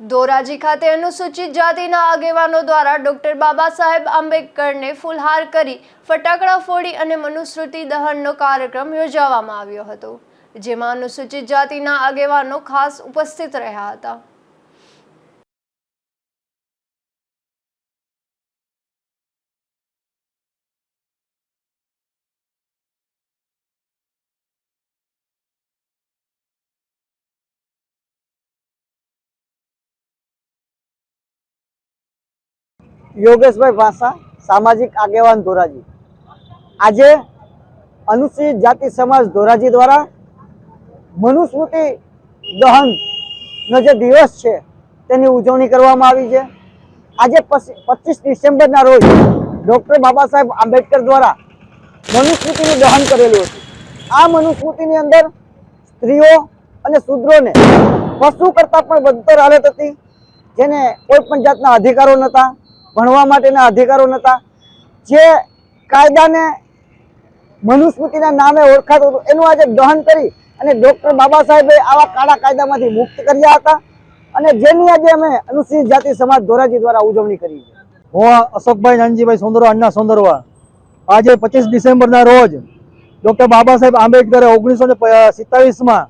ધોરાજી ખાતે અનુસૂચિત જાતિના આગેવાનો દ્વારા ડોક્ટર બાબા સાહેબ આંબેડકરને ફૂલહાર કરી ફટાકડા ફોડી અને મનુસ્મૃતિ દહનનો કાર્યક્રમ યોજવામાં આવ્યો હતો, જેમાં અનુસૂચિત જાતિના આગેવાનો ખાસ ઉપસ્થિત રહ્યા હતા. યોગેશભાઈ ભાષા સામાજિક આગેવાન ધોરાજી. આજે અનુસૂચિત જાતિ સમાજ ધોરાજી દ્વારા મનુસ્મૃતિ દહનનો જે દિવસ છે, તેની ઉજવણી કરવામાં આવી છે. આજે પચીસ ડિસેમ્બરના રોજ ડૉક્ટર બાબા સાહેબ આંબેડકર દ્વારા મનુસ્મૃતિનું દહન કરેલું હતું. આ મનુસ્મૃતિની અંદર સ્ત્રીઓ અને શૂદ્રોને પશુ કરતાં પણ બદતર હાલત હતી, જેને કોઈ પણ જાતના અધિકારો નહોતા. ભણવા માટેના અધિકારો નહોતા. જે કાયદાને મનુસ્મૃતિના નામે ઓળખાતું હતું, એનું આજે દહન કરી અને ડૉક્ટર બાબા સાહેબે આવા કાળા કાયદામાંથી મુક્ત કર્યા હતા અને જેની આજે અમે અનુસૂચિત જાતિ સમાજ ધોરાજી દ્વારા ઉજવણી કરી હું અશોકભાઈ નાનજીભાઈ સોંદરવા, અન્ના સોંદરવા. આજે પચીસ ડિસેમ્બરના રોજ ડૉક્ટર બાબા સાહેબ આંબેડકરે ઓગણીસો ને સિત્તાવીસમાં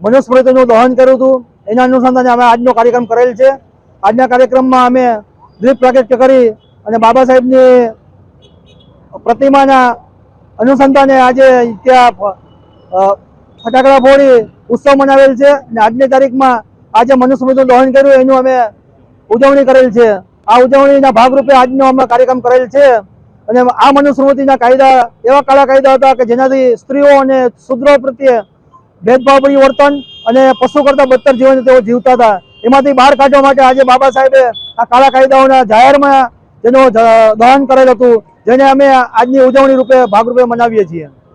મનુસ્મૃતિનું દહન કર્યું હતું. એના અનુસંધાને અમે આજનો કાર્યક્રમ કરેલ છે. આજના કાર્યક્રમમાં અમે દીપ પ્રાગટ્ય કરી અને બાબા સાહેબની પ્રતિમાના અનુસંધાને આજે ત્યાં ફટાકડા ફોડી ઉત્સવ મનાવેલ છે અને આજની તારીખમાં આજે મનુસ્મૃતિનું દહન કર્યું, એનું અમે ઉજવણી કરેલ છે. આ ઉજવણીના ભાગરૂપે આજનો અમે કાર્યક્રમ કરેલ છે અને આ મનુસ્મૃતિના કાયદા, એવા કાળા કાયદા હતા કે જેનાથી સ્ત્રીઓ અને શુદ્રો પ્રત્યે ભેદભાવ વર્તન અને પશુ કરતાં બદતર જીવન તેઓ જીવતા હતા. એમાંથી બહાર કાઢવા માટે આજે બાબા સાહેબે આ કાળા કાયદાઓના જાહેરમાં જેનું દહન કરેલ હતું, જેને અમે આજની ઉજવણી રૂપે ભાગરૂપે મનાવીએ છીએ.